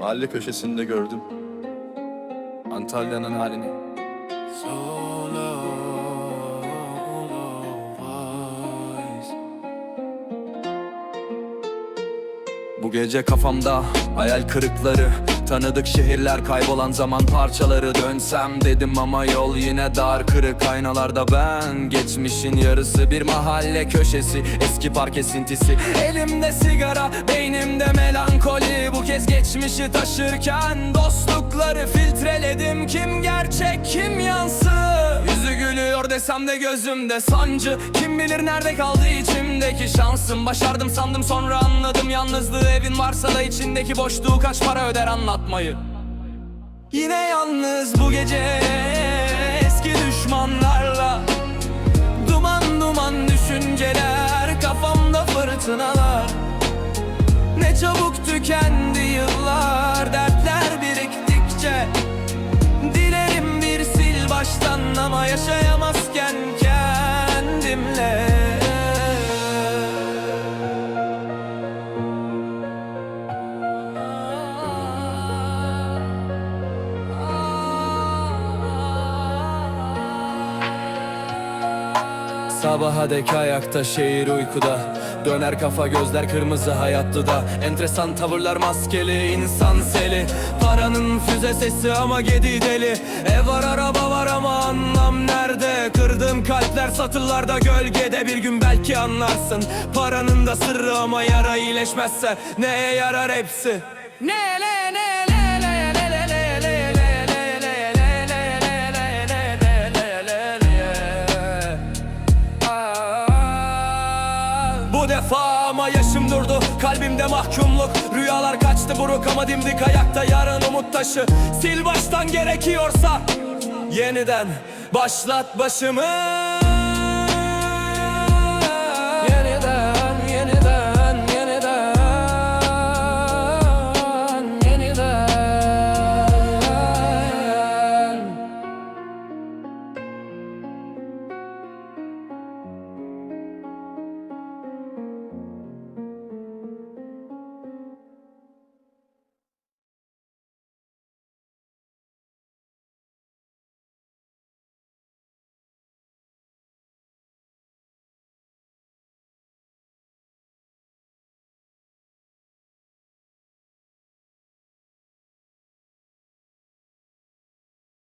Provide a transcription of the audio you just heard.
Mahalle köşesinde gördüm. Antalya'nın halini Bu gece kafamda hayal kırıkları Tanıdık şehirler kaybolan zaman parçaları Dönsem dedim ama yol yine dar. Kırık aynalarda ben Geçmişin yarısı bir mahalle köşesi. Eski park esintisi Elimde sigara beynimde melankoli. Bu kez geçmişi taşırken Dostlukları filtreledim. Kim gerçek kim yansı Yüzü desem de gözümde sancı. Kim bilir nerede kaldı içimdeki şansım. Başardım sandım sonra anladım. Yalnızlığı evin varsa da içindeki boşluğu Kaç para öder anlatmayı. Yine yalnız bu gece Eski düşmanlarla Duman duman düşünceler Kafamda fırtınalar. Ne çabuk tükendi Sabaha dek ayakta şehir uykuda. Döner kafa gözler kırmızı hayattı da Enteresan tavırlar maskeli insan seli. Paranın füze sesi ama gedi deli. Ev var araba var ama anlam nerede? Kırdığım kalpler satırlarda gölgede. Bir gün belki anlarsın. Paranın da sırrı ama yara iyileşmezse Neye yarar hepsi? Ne ne ne defa ama yaşım durdu Kalbimde mahkumluk. Rüyalar kaçtı buruk ama dimdik ayakta Yarın umut taşı. Sil baştan gerekiyorsa Yeniden başlat başımı